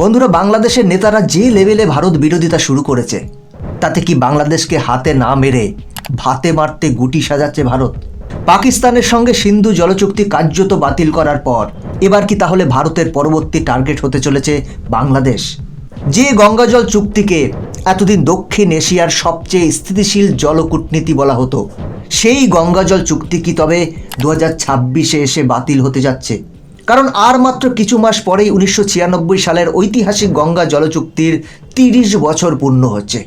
বন্ধুরা, বাংলাদেশের নেতারা যে লেভেলে ভারত বিরোধিতা শুরু করেছে, তাতে কি বাংলাদেশকে হাতে না মেরে ভাতে মারতে গুটি সাজাচ্ছে ভারত? পাকিস্তানের সঙ্গে সিন্ধু জলচুক্তি কার্যত বাতিল করার পর, এবার কি তাহলে ভারতের পরবর্তী টার্গেট হতে চলেছে বাংলাদেশ? যে গঙ্গাজল চুক্তিকে এতদিন দক্ষিণ এশিয়ার সবচেয়ে স্থিতিশীল জলকূটনীতি বলা হতো, সেই গঙ্গাজল চুক্তি কি তবে দু হাজার ছাব্বিশে এসে বাতিল হতে যাচ্ছে? কারণ আর মাত্র কিছু মাস পরেই উনিশশো ছিয়ানব্বই সালের ঐতিহাসিক গঙ্গা জলচুক্তির তিরিশ বছর পূর্ণ হচ্ছে।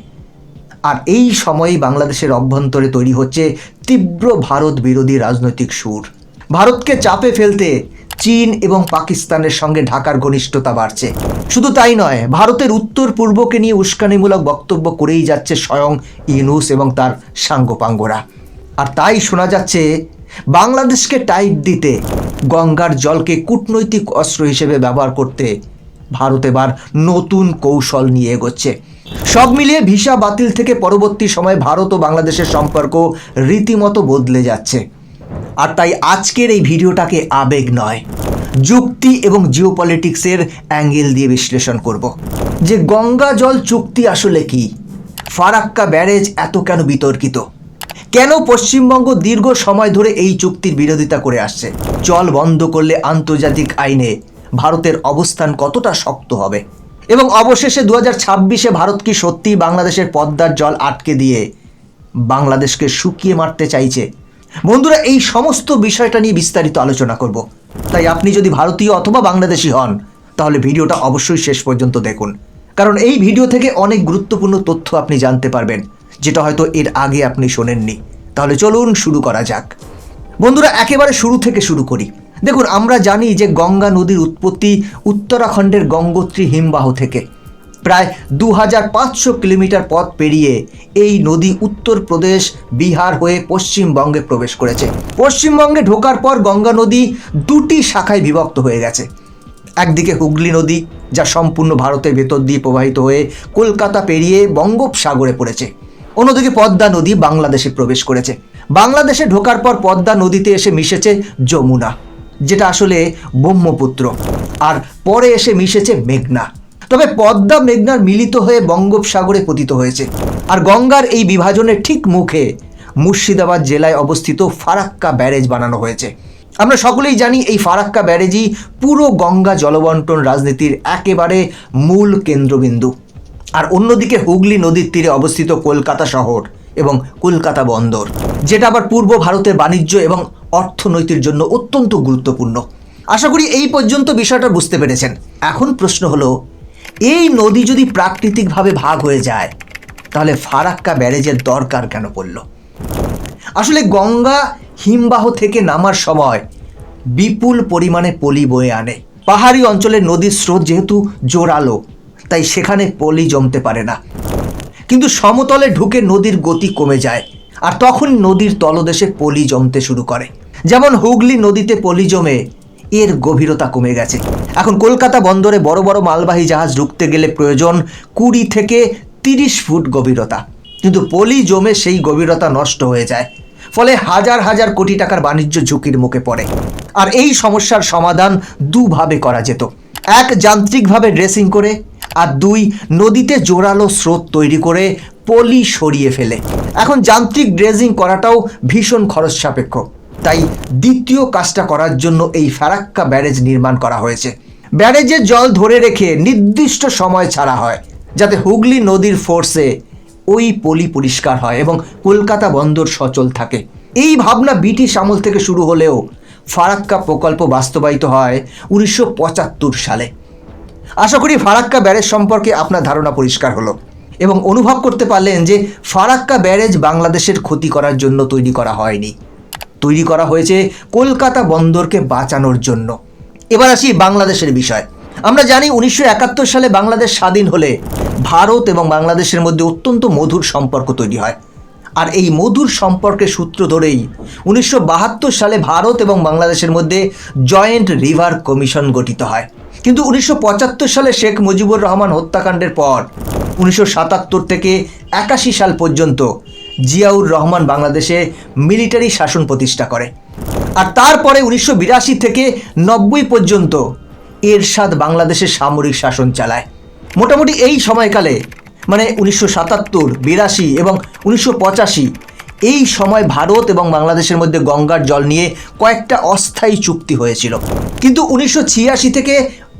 আর এই সময়েই বাংলাদেশের অভ্যন্তরে তৈরি হচ্ছে তীব্র ভারত বিরোধী রাজনৈতিক সুর। ভারতকে চাপে ফেলতে চীন এবং পাকিস্তানের সঙ্গে ঢাকার ঘনিষ্ঠতা বাড়ছে। শুধু তাই নয়, ভারতের উত্তর পূর্বকে নিয়ে উস্কানিমূলক বক্তব্য করেই যাচ্ছে স্বয়ং ইউনুস এবং তার সাঙ্গপাঙ্গরা। আর তাই শোনা যাচ্ছে, বাংলাদেশকে টাইট দিতে গঙ্গার জলকে কূটনৈতিক অস্ত্র হিসেবে ব্যবহার করতে ভারত এবার নতুন কৌশল নিয়ে এগোচ্ছে। সব মিলিয়ে ভিসা বাতিল থেকে পরবর্তী সময়ে ভারত ও বাংলাদেশের সম্পর্ক রীতিমতো বদলে যাচ্ছে। আর তাই আজকের এই ভিডিওটাকে আবেগ নয়, যুক্তি এবং জিওপলিটিক্সের অ্যাঙ্গেল দিয়ে বিশ্লেষণ করব। যে গঙ্গা জল চুক্তি আসলে কি? ফারাক্কা ব্যারেজ এত কেন বিতর্কিত? কেন পশ্চিমবঙ্গ দীর্ঘ সময় ধরে এই চুক্তির বিরোধিতা করে আসছে? জল বন্ধ করলে আন্তর্জাতিক আইনে ভারতের অবস্থান কতটা শক্ত হবে? এবং অবশেষে দু হাজার ছাব্বিশে ভারত কি সত্যিই বাংলাদেশের পদ্মার জল আটকে দিয়ে বাংলাদেশকে শুকিয়ে মারতে চাইছে? বন্ধুরা, এই সমস্ত বিষয়টা নিয়ে বিস্তারিত আলোচনা করব। তাই আপনি যদি ভারতীয় অথবা বাংলাদেশি হন, তাহলে ভিডিওটা অবশ্যই শেষ পর্যন্ত দেখুন। কারণ এই ভিডিও থেকে অনেক গুরুত্বপূর্ণ তথ্য আপনি জানতে পারবেন। যেটা হয়তো এর আগে আপনি শোনেননি। তাহলে চলুন শুরু করা যাক। বন্ধুরা, একেবারে শুরু থেকে শুরু করি। দেখুন, আমরা জানি যে গঙ্গা নদীর উৎপত্তি উত্তরাখণ্ডের গঙ্গোত্রী হিমবাহ থেকে। প্রায় দু হাজার পাঁচশো কিলোমিটার পথ পেরিয়ে এই নদী উত্তরপ্রদেশ বিহার হয়ে পশ্চিমবঙ্গে প্রবেশ করেছে। পশ্চিমবঙ্গে ঢোকার পর গঙ্গা নদী দুটি শাখায় বিভক্ত হয়ে গেছে। একদিকে হুগলি নদী, যা সম্পূর্ণ ভারতের ভেতর দিয়ে প্রবাহিত হয়ে কলকাতা পেরিয়ে বঙ্গোপসাগরে পড়েছে। অন্যদিকে পদ্মা নদী বাংলাদেশে প্রবেশ করেছে। বাংলাদেশে ঢোকার পর পদ্মা নদীতে এসে মিশেছে যমুনা, যেটা আসলে ব্রহ্মপুত্র, আর পরে এসে মিশেছে মেঘনা। তবে পদ্মা মেঘনার মিলিত হয়ে বঙ্গোপসাগরে পতিত হয়েছে, আর গঙ্গার এই বিভাজনের ঠিক মুখে মুর্শিদাবাদ জেলায় অবস্থিত ফারাক্কা ব্যারেজ বানানো হয়েছে। আমরা সকলেই জানি এই ফারাক্কা ব্যারেজই পুরো গঙ্গা জলবন্টন রাজনীতির একেবারে মূল কেন্দ্রবিন্দু। আর অন্যদিকে হুগলি নদীর তীরে অবস্থিত কলকাতা শহর এবং কলকাতা বন্দর, যেটা আবার পূর্ব ভারতের বাণিজ্য এবং অর্থনৈতিক জন্য অত্যন্ত গুরুত্বপূর্ণ। আশা করি এই পর্যন্ত বিষয়টা বুঝতে পেরেছেন। এখন প্রশ্ন হলো, এই নদী যদি প্রাকৃতিকভাবে ভাগ হয়ে যায়, তাহলে ফারাক্কা ব্যারেজের দরকার কেন পড়ল? আসলে গঙ্গা হিমবাহ থেকে নামার সময় বিপুল পরিমাণে পলি বয়ে আনে। পাহাড়ি অঞ্চলের নদীর স্রোত যেহেতু জোরালো তাই সেখানে পলি জমতে পারে না। কিন্তু সমতলে ঢুকে নদীর গতি কমে যায়, আর তখন নদীর তলদেশে পলি জমতে শুরু করে। যেমন হুগলি নদীতে পলি জমে, এর গভীরতা কমে গেছে। এখন কলকাতা বন্দরে বড় বড় মালবাহী জাহাজ ঢুকতে গেলে প্রয়োজন কুড়ি থেকে তিরিশ ফুট গভীরতা। কিন্তু পলি জমে সেই গভীরতা নষ্ট হয়ে যায়, ফলে হাজার হাজার কোটি টাকার বাণিজ্য ঝুঁকির মুখে পড়ে। আর এই সমস্যার সমাধান দুভাবে করা যেত। এক যান্ত্রিকভাবে ড্রেসিং করে আর দুই, নদীতে জোরালো স্রোত তৈরি করে পলি সরিয়ে ফেলে। এখন যান্ত্রিক ড্রেজিং করাটাও ভীষণ খরচ সাপেক্ষ। তাই দ্বিতীয় কাজটা করার জন্য এই ফারাক্কা ব্যারেজ নির্মাণ করা হয়েছে। ব্যারেজে জল ধরে রেখে নির্দিষ্ট সময় ছাড়া হয়, যাতে হুগলি নদীর ফোর্সে ওই পলি পরিষ্কার হয় এবং কলকাতা বন্দর সচল থাকে। এই ভাবনা ব্রিটিশ আমল থেকে শুরু হলেও ফারাক্কা প্রকল্প বাস্তবায়িত হয় উনিশশো পঁচাত্তর সালে। আশা করি ফারাক্কা ব্যারেজ সম্পর্কে আপনার ধারণা পরিষ্কার হলো এবং অনুভব করতে পারলেন যে ফারাক্কা ব্যারেজ বাংলাদেশের ক্ষতি করার জন্য তৈরি করা হয়নি। তৈরি করা হয়েছে কলকাতা বন্দরকে বাঁচানোর জন্য। এবার আসি বাংলাদেশের বিষয়। আমরা জানি উনিশশো একাত্তর সালে বাংলাদেশ স্বাধীন হলে ভারত এবং বাংলাদেশের মধ্যে অত্যন্ত মধুর সম্পর্ক তৈরি হয়। আর এই মধুর সম্পর্কের সূত্র ধরেই উনিশশো বাহাত্তর সালে ভারত এবং বাংলাদেশের মধ্যে জয়েন্ট রিভার কমিশন গঠিত হয়। কিন্তু উনিশশো পঁচাত্তর সালে শেখ মুজিবুর রহমান হত্যাকাণ্ডের পর, উনিশশো সাতাত্তর থেকে একাশি সাল পর্যন্ত জিয়াউর রহমান বাংলাদেশে মিলিটারি শাসন প্রতিষ্ঠা করে। আর তারপরে উনিশশো বিরাশি থেকে নব্বই পর্যন্ত এরশাদ বাংলাদেশের সামরিক শাসন চালায়। মোটামুটি এই সময়কালে মানে উনিশশো সাতাত্তর, বিরাশি এবং উনিশশো পঁচাশি, এই সময় ভারত এবং বাংলাদেশের মধ্যে গঙ্গার জল নিয়ে কয়েকটা অস্থায়ী চুক্তি হয়েছিল। কিন্তু উনিশশো ছিয়াশি থেকে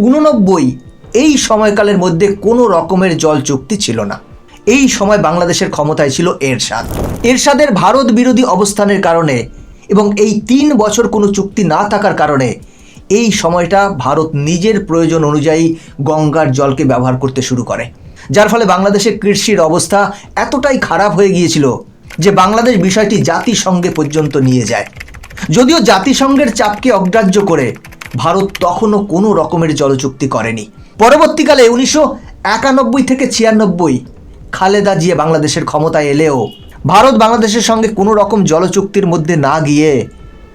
উননব্বই, এই সময়কালের মধ্যে কোনো রকমের জল চুক্তি ছিল না। এই সময় বাংলাদেশের ক্ষমতায় ছিল এরশাদ। এরশাদের ভারত বিরোধী অবস্থানের কারণে এবং এই তিন বছর কোনো চুক্তি না থাকার কারণে এই সময়টা ভারত নিজের প্রয়োজন অনুযায়ী গঙ্গার জলকে ব্যবহার করতে শুরু করে। যার ফলে বাংলাদেশের কৃষির অবস্থা এতটাই খারাপ হয়ে গিয়েছিল যে বাংলাদেশ বিষয়টি জাতিসংঘে পর্যন্ত নিয়ে যায়। যদিও জাতিসংঘের চাপকে অগ্রাহ্য করে ভারত তখনও কোনো রকমের জলচুক্তি করেনি। পরবর্তীকালে উনিশশো একানব্বই থেকে ছিয়ানব্বই খালেদা জিয়া বাংলাদেশের ক্ষমতায় এলেও ভারত বাংলাদেশের সঙ্গে কোনো রকম জলচুক্তির মধ্যে না গিয়ে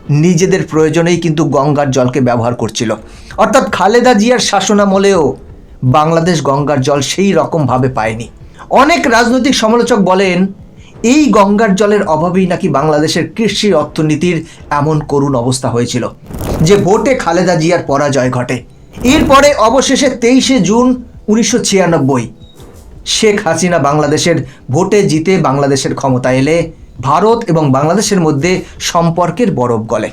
নিজেদের প্রয়োজনেই কিন্তু গঙ্গার জলকে ব্যবহার করছিল। অর্থাৎ খালেদা জিয়ার শাসনামলেও বাংলাদেশ গঙ্গার জল সেই রকমভাবে পায়নি। অনেক রাজনৈতিক সমালোচক বলেন এই গঙ্গার জলের অভাবেই নাকি বাংলাদেশের কৃষি অর্থনীতির এমন করুণ অবস্থা হয়েছিল, যে ভোটে খালেদা জিয়ার পরাজয় ঘটে। এরপরে অবশেষে তেইশে জুন উনিশশো ছিয়ানব্বই, শেখ হাসিনা বাংলাদেশের ভোটে জিতে বাংলাদেশের ক্ষমতা এলে ভারত এবং বাংলাদেশের মধ্যে সম্পর্কের বরফ গলে।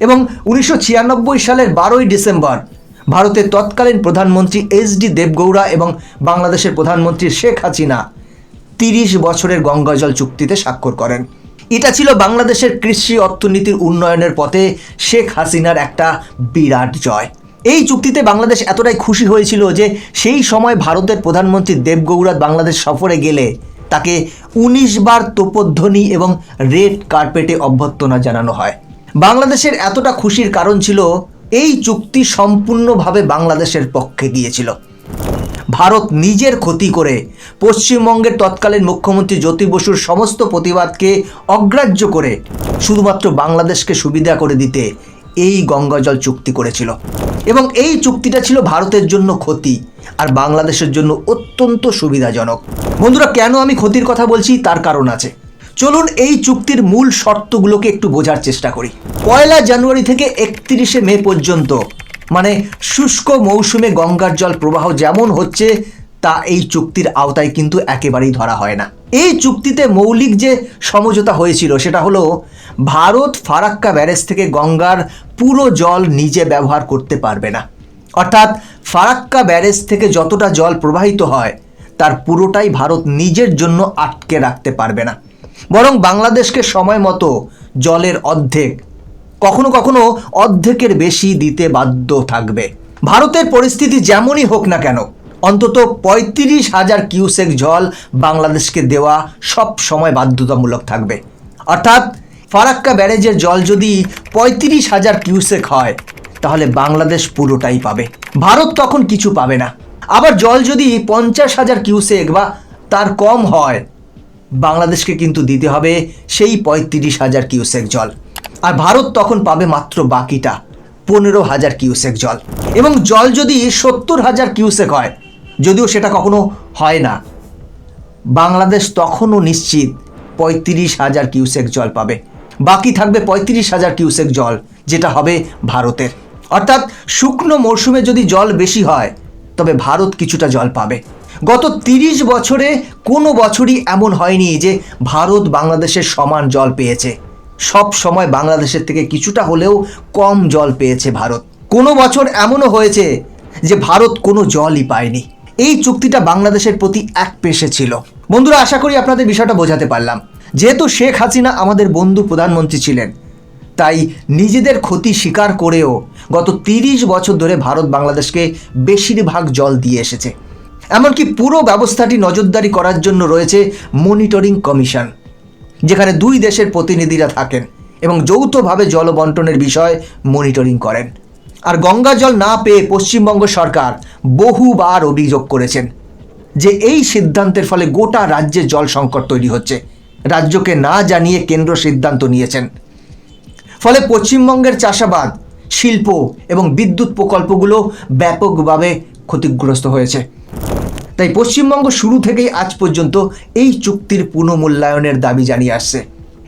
এবং উনিশশো ছিয়ানব্বই সালের বারোই ডিসেম্বর, ভারতের তৎকালীন প্রধানমন্ত্রী এইচ ডি দেবগৌড়া এবং বাংলাদেশের প্রধানমন্ত্রী শেখ হাসিনা তিরিশ বছরের গঙ্গাজল চুক্তিতে স্বাক্ষর করেন। এটা ছিল বাংলাদেশের কৃষি অর্থনীতির উন্নয়নের পথে শেখ হাসিনার একটা বিরাট জয়। এই চুক্তিতে বাংলাদেশ এতটাই খুশি হয়েছিল যে সেই সময় ভারতের প্রধানমন্ত্রী দেবগৌড়া বাংলাদেশ সফরে গেলে তাকে উনিশ বার তোপধ্বনি এবং রেড কার্পেটে অভ্যর্থনা জানানো হয়। বাংলাদেশের এতটা খুশির কারণ ছিল এই চুক্তি সম্পূর্ণভাবে বাংলাদেশের পক্ষে গিয়েছিল। ভারত নিজের ক্ষতি করে। পশ্চিমবঙ্গের তৎকালীন মুখ্যমন্ত্রী জ্যোতি বসুর সমস্ত প্রতিবাদকে অগ্রাহ্য করে শুধুমাত্র বাংলাদেশকে সুবিধা করে দিতে এই গঙ্গাজল চুক্তি করেছিল। এবং এই চুক্তিটা ছিল ভারতের জন্য ক্ষতি আর বাংলাদেশের জন্য অত্যন্ত সুবিধাজনক। বন্ধুরা, কেন আমি ক্ষতির কথা বলছি? তার কারণ আছে। চলুন এই চুক্তির মূল শর্তগুলোকে একটু বোঝার চেষ্টা করি। পয়লা জানুয়ারি থেকে একত্রিশে মে পর্যন্ত মানে শুষ্ক মৌসুমে গঙ্গার জল প্রবাহ যেমন হচ্ছে, তা এই চুক্তির আওতায় কিন্তু একেবারেই ধরা হয় না। এই চুক্তিতে মৌলিক যে সমঝোতা হয়েছিল, সেটা হলো ভারত ফারাক্কা ব্যারেজ থেকে গঙ্গার পুরো জল নিজে ব্যবহার করতে পারবে না। অর্থাৎ ফারাক্কা ব্যারেজ থেকে যতটা জল প্রবাহিত হয়, তার পুরোটাই ভারত নিজের জন্য আটকে রাখতে পারবে না। বরং বাংলাদেশকে সময় মতো জলের অর্ধেক কখনো কখনো অর্ধেকের বেশি দিতে বাধ্য থাকবে। ভারতের পরিস্থিতি যেমনই হোক না কেন, অন্তত পঁয়ত্রিশ হাজার কিউসেক জল বাংলাদেশকে দেওয়া সব সময় বাধ্যতামূলক থাকবে। অর্থাৎ ফারাক্কা ব্যারেজের জল যদি পঁয়ত্রিশ হাজার কিউসেক হয়, তাহলে বাংলাদেশ পুরোটাই পাবে। ভারত তখন কিছু পাবে না। আবার জল যদি পঞ্চাশ হাজার কিউসেক বা তার কম হয়, বাংলাদেশকে কিন্তু দিতে হবে সেই পঁয়ত্রিশ হাজার কিউসেক জল। আর ভারত তখন পাবে মাত্র বাকিটা, পনেরো হাজার কিউসেক জল। এবং জল যদি সত্তর হাজার কিউসেক হয়, যদিও সেটা কখনো হয় না, বাংলাদেশ তখনও নিশ্চিত পঁয়ত্রিশ হাজার কিউসেক জল পাবে। বাকি থাকবে পঁয়ত্রিশ হাজার কিউসেক জল, যেটা হবে ভারতের। অর্থাৎ শুকনো মরশুমে যদি জল বেশি হয়, তবে ভারত কিছুটা জল পাবে। গত তিরিশ বছরে কোনো বছরই এমন হয়নি যে ভারত বাংলাদেশের সমান জল পেয়েছে। সব সময় বাংলাদেশের থেকে কিছুটা হলেও কম জল পেয়েছে ভারত। কোনো বছর এমনও হয়েছে যে ভারত কোনো জলই পায়নি। এই চুক্তিটা বাংলাদেশের প্রতি এক পেশে ছিল। বন্ধুরা, আশা করি আপনাদের বিষয়টা বোঝাতে পারলাম। যেহেতু শেখ হাসিনা আমাদের বন্ধু প্রধানমন্ত্রী ছিলেন, তাই নিজেদের ক্ষতি স্বীকার করেও গত তিরিশ বছর ধরে ভারত বাংলাদেশকে বেশিরভাগ জল দিয়ে এসেছে। এমনকি পুরো ব্যবস্থাটি নজরদারি করার জন্য রয়েছে মনিটরিং কমিশন। যেখানে দুই দেশের প্রতিনিধিরা থাকেন এবং যৌথভাবে জল বন্টনের বিষয় মনিটরিং করেন। আর গঙ্গা জল না পেয়ে পশ্চিমবঙ্গ সরকার বহুবার অভিযোগ করেছেন যে এই সিদ্ধান্তের ফলে গোটা রাজ্যে জল সংকট তৈরি হচ্ছে। রাজ্যকে না জানিয়ে কেন্দ্র সিদ্ধান্ত নিয়েছেন। ফলে পশ্চিমবঙ্গের চাষাবাদ, শিল্প এবং বিদ্যুৎ প্রকল্পগুলো ব্যাপকভাবে ক্ষতিগ্রস্ত হয়েছে। তাই পশ্চিমবঙ্গ শুরু থেকেই আজ পর্যন্ত এই চুক্তির পুনঃমূল্যায়নের দাবি জানিয়ে আসছে।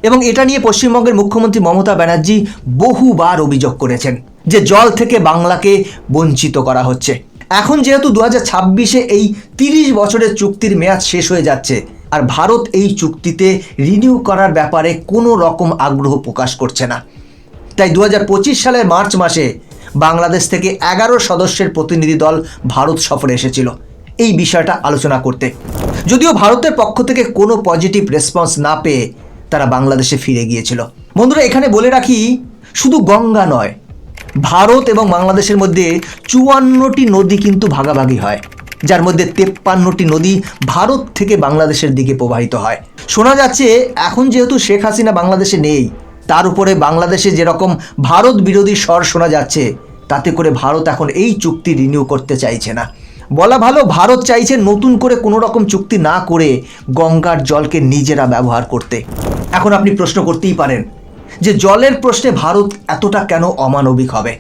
এবং এটা নিয়ে পশ্চিমবঙ্গের মুখ্যমন্ত্রী মমতা ব্যানার্জি বহুবার অভিযোগ করেছেন যে জল থেকে বাংলাকে বঞ্চিত করা হচ্ছে। এখন যেহেতু দু হাজার ছাব্বিশে এই তিরিশ বছরের চুক্তির মেয়াদ শেষ হয়ে যাচ্ছে, আর ভারত এই চুক্তিতে রিনিউ করার ব্যাপারে কোনো রকম আগ্রহ প্রকাশ করছে না। তাই দু হাজার পঁচিশ সালের মার্চ মাসে বাংলাদেশ থেকে এগারো সদস্যের প্রতিনিধি দল ভারত সফরে এসেছিল। এই বিষয়টা আলোচনা করতে। যদিও ভারতের পক্ষ থেকে কোনো পজিটিভ রেসপন্স না পেয়ে তারা বাংলাদেশে ফিরে গিয়েছিল। বন্ধুরা, এখানে বলে রাখি, শুধু গঙ্গা নয়, ভারত এবং বাংলাদেশের মধ্যে চুয়ান্নটি নদী কিন্তু ভাগাভাগি হয়, যার মধ্যে তেপ্পান্নটি নদী ভারত থেকে বাংলাদেশের দিকে প্রবাহিত হয়। শোনা যাচ্ছে, এখন যেহেতু শেখ হাসিনা বাংলাদেশে নেই, তার উপরে বাংলাদেশে যেরকম ভারত বিরোধী স্বর শোনা যাচ্ছে, তাতে করে ভারত এখন এই চুক্তি রিনিউ করতে চাইছে না। বলা ভালো, ভারত চাইছে নতুন করে কোনো রকম চুক্তি না করে গঙ্গার জলকে নিজেরা ব্যবহার করতে। এখন আপনি প্রশ্ন করতেই পারেন যে জলের প্রশ্নে ভারত এতটা কেন অমানবিক হবে?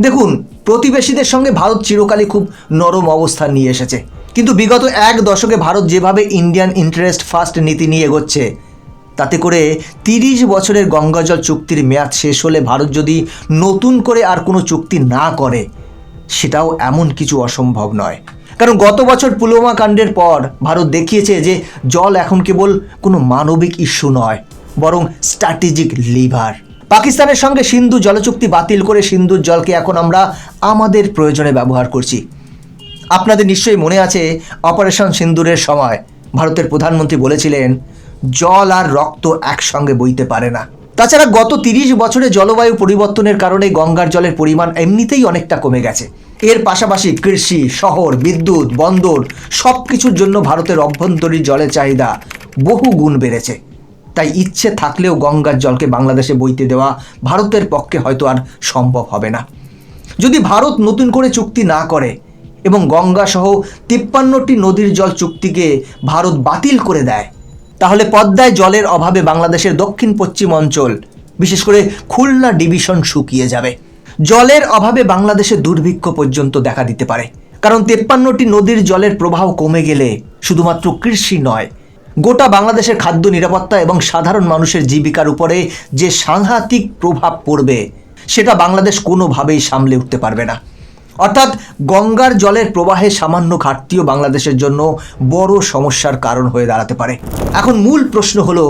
দেখুন, প্রতিবেশীদের সঙ্গে ভারত চিরকালই খুব নরম অবস্থান নিয়ে এসেছে। কিন্তু বিগত এক দশকে ভারত যেভাবে ইন্ডিয়ান ইন্টারেস্ট ফার্স্ট নীতি নিয়ে এগোচ্ছে, তাতে করে তিরিশ বছরের গঙ্গাজল চুক্তির মেয়াদ শেষ হলে ভারত যদি নতুন করে আর কোনো চুক্তি না করে সেটাও এমন কিছু অসম্ভব নয়। কারণ গত বছর পুলওয়ামা কাণ্ডের পর ভারত দেখিয়েছে যে জল এখন কেবল কোনো মানবিক ইস্যু নয়, বরং স্ট্র্যাটেজিক লিভার। পাকিস্তানের সঙ্গে সিন্ধু জলচুক্তি বাতিল করে সিন্ধুর জলকে এখন আমরা আমাদের প্রয়োজনে ব্যবহার করছি। আপনাদের নিশ্চয়ই মনে আছে, অপারেশন সিন্দুরের সময় ভারতের প্রধানমন্ত্রী বলেছিলেন, জল আর রক্ত একসঙ্গে বইতে পারে না। তাছাড়া গত তিরিশ বছরে জলবায়ু পরিবর্তনের কারণে গঙ্গার জলের পরিমাণ এমনিতেই অনেকটা কমে গেছে। এর পাশাপাশি কৃষি, শহর, বিদ্যুৎ, বন্দর সব কিছুর জন্য ভারতের অভ্যন্তরীণ জলের চাহিদা বহু গুণ বেড়েছে। তাই ইচ্ছে থাকলেও গঙ্গার জলকে বাংলাদেশে বইতে দেওয়া ভারতের পক্ষে হয়তো আর সম্ভব হবে না। যদি ভারত নতুন করে চুক্তি না করে এবং গঙ্গা সহ তিপ্পান্নটি নদীর জল চুক্তিকে ভারত বাতিল করে দেয় তাহলে পদ্মায় জলের অভাবে বাংলাদেশের দক্ষিণ পশ্চিম অঞ্চল, বিশেষ করে খুলনা ডিভিশন শুকিয়ে যাবে। জলের অভাবে বাংলাদেশে দুর্ভিক্ষ পর্যন্ত দেখা দিতে পারে। কারণ তেপ্পান্নটি নদীর জলের প্রবাহ কমে গেলে শুধুমাত্র কৃষি নয়, গোটা বাংলাদেশের খাদ্য নিরাপত্তা এবং সাধারণ মানুষের জীবিকার উপরে যে সাংঘাতিক প্রভাব পড়বে, সেটা বাংলাদেশ কোনোভাবেই সামলে উঠতে পারবে না। অর্থাৎ গঙ্গার জলের প্রবাহে সামান্য ঘাটতিও বাংলাদেশের জন্য বড় সমস্যার কারণ হয়ে দাঁড়াতে পারে। এখন মূল প্রশ্ন হলো,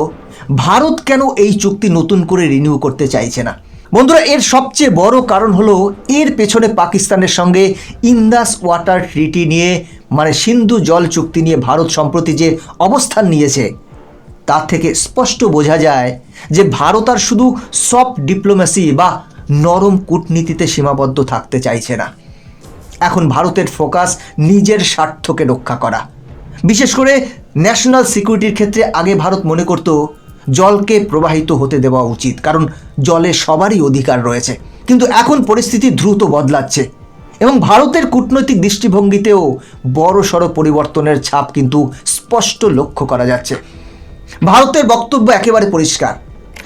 ভারত কেন এই চুক্তি নতুন করে রিনিউ করতে চাইছে না? বন্ধুরা, এর সবচেয়ে বড় কারণ হলো, এর পেছনে পাকিস্তানের সঙ্গে ইন্দাস ওয়াটার ট্রিটি নিয়ে মানে সিন্ধু জল চুক্তি নিয়ে ভারত সম্প্রতি যে অবস্থান নিয়েছে তার থেকে স্পষ্ট বোঝা যায় যে ভারত আর শুধু সফট ডিপ্লোম্যাসি বা নরম কূটনীতিতে সীমাবদ্ধ থাকতে চাইছে না। এখন ভারতের ফোকাস নিজের স্বার্থকে রক্ষা করা। বিশেষ করে ন্যাশনাল সিকিউরিটির ক্ষেত্রে আগে ভারত মনে করত জলকে প্রবাহিত হতে দেওয়া উচিত, কারণ জলে সবারই অধিকার রয়েছে। কিন্তু এখন পরিস্থিতি দ্রুত বদলাচ্ছে এবং ভারতের কূটনৈতিক দৃষ্টিভঙ্গিতেও বড় সড় পরিবর্তনের ছাপ কিন্তু স্পষ্ট লক্ষ্য করা যাচ্ছে। ভারতের বক্তব্য একেবারে পরিষ্কার।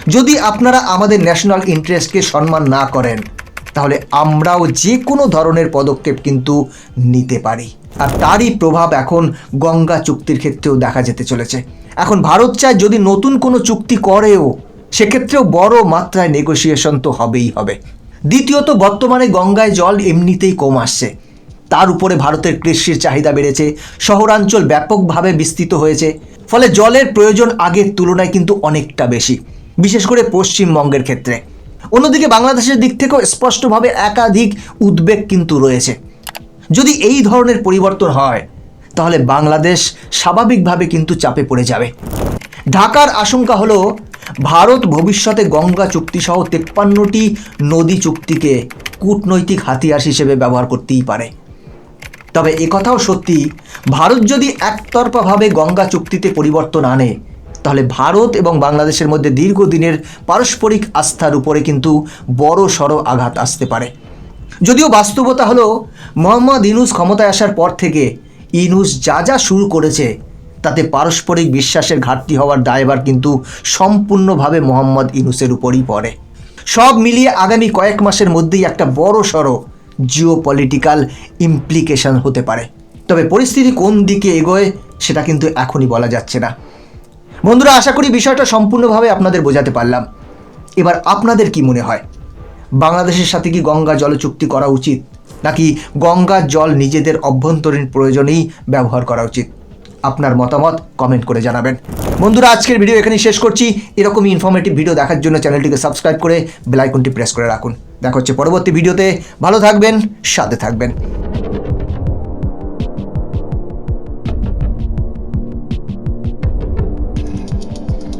যদি আপনারা আমাদের ন্যাশনাল ইন্টারেস্টকে সম্মান না করেন তাহলে আমরাও যে কোনো ধরনের পদক্ষেপ কিন্তু নিতে পারি। আর তারই প্রভাব এখন গঙ্গা চুক্তির ক্ষেত্রেও দেখা যেতে চলেছে। এখন ভারত চায় যদি নতুন কোনো চুক্তি করেও, সেক্ষেত্রেও বড় মাত্রায় নেগোসিয়েশন তো হবেই হবে। দ্বিতীয়ত, বর্তমানে গঙ্গায় জল এমনিতেই কম আসছে। তার উপরে ভারতের কৃষির চাহিদা বেড়েছে, শহরাঞ্চল ব্যাপকভাবে বিস্তৃত হয়েছে, ফলে জলের প্রয়োজন আগের তুলনায় কিন্তু অনেকটা বেশি, বিশেষ করে পশ্চিমবঙ্গের ক্ষেত্রে। অন্যদিকে বাংলাদেশের দিক থেকেও স্পষ্টভাবে একাধিক উদ্বেগ কিন্তু রয়েছে। যদি এই ধরনের পরিবর্তন হয়, তাহলে বাংলাদেশ স্বাভাবিকভাবে কিন্তু চাপে পড়ে যাবে। ঢাকার আশঙ্কা হলো, ভারত ভবিষ্যতে গঙ্গা চুক্তিসহ তেপ্পান্নটি নদী চুক্তিকে কূটনৈতিক হাতিয়ার হিসেবে ব্যবহার করতেই পারে। তবে একথাও সত্যি, ভারত যদি একতরফাভাবে গঙ্গা চুক্তিতে পরিবর্তন আনে তাহলে ভারত এবং বাংলাদেশের মধ্যে দীর্ঘদিনের পারস্পরিক আস্থার উপরে কিন্তু বড় সড় আঘাত আসতে পারে। যদিও বাস্তবতা হলো, মোহাম্মদ ইনুস ক্ষমতায় আসার পর থেকে ইনুস যা যা শুরু করেছে, তাতে পারস্পরিক বিশ্বাসের ঘাটতি হওয়ার দায়ভার কিন্তু সম্পূর্ণভাবে মোহাম্মদ ইনুসের উপরই পড়ে। সব মিলিয়ে আগামী কয়েক মাসের মধ্যেই একটা বড় সড়ো জিও পলিটিক্যাল ইমপ্লিকেশন হতে পারে। তবে পরিস্থিতি কোন দিকে এগোয়, সেটা কিন্তু এখনই বলা যাচ্ছে না। বন্ধুরা, আশা করি বিষয়টা সম্পূর্ণভাবে আপনাদের বোঝাতে পারলাম। এবার আপনাদের কি মনে হয়? বাংলাদেশের সাথে কি গঙ্গা জল চুক্তি করা উচিত? নাকি গঙ্গার জল নিজেদের অভ্যন্তরীণ প্রয়োজনেই ব্যবহার করা উচিত? আপনার মতামত কমেন্ট করে জানাবেন। বন্ধুরা, আজকের ভিডিও এখানেই শেষ করছি। এরকমই ইনফরমেটিভ ভিডিও দেখার জন্য চ্যানেলটিকে সাবস্ক্রাইব করে বেল আইকনটি প্রেস করে রাখুন। দেখা হচ্ছে পরবর্তী ভিডিওতে ভালো থাকবেন, সাথে থাকবেন।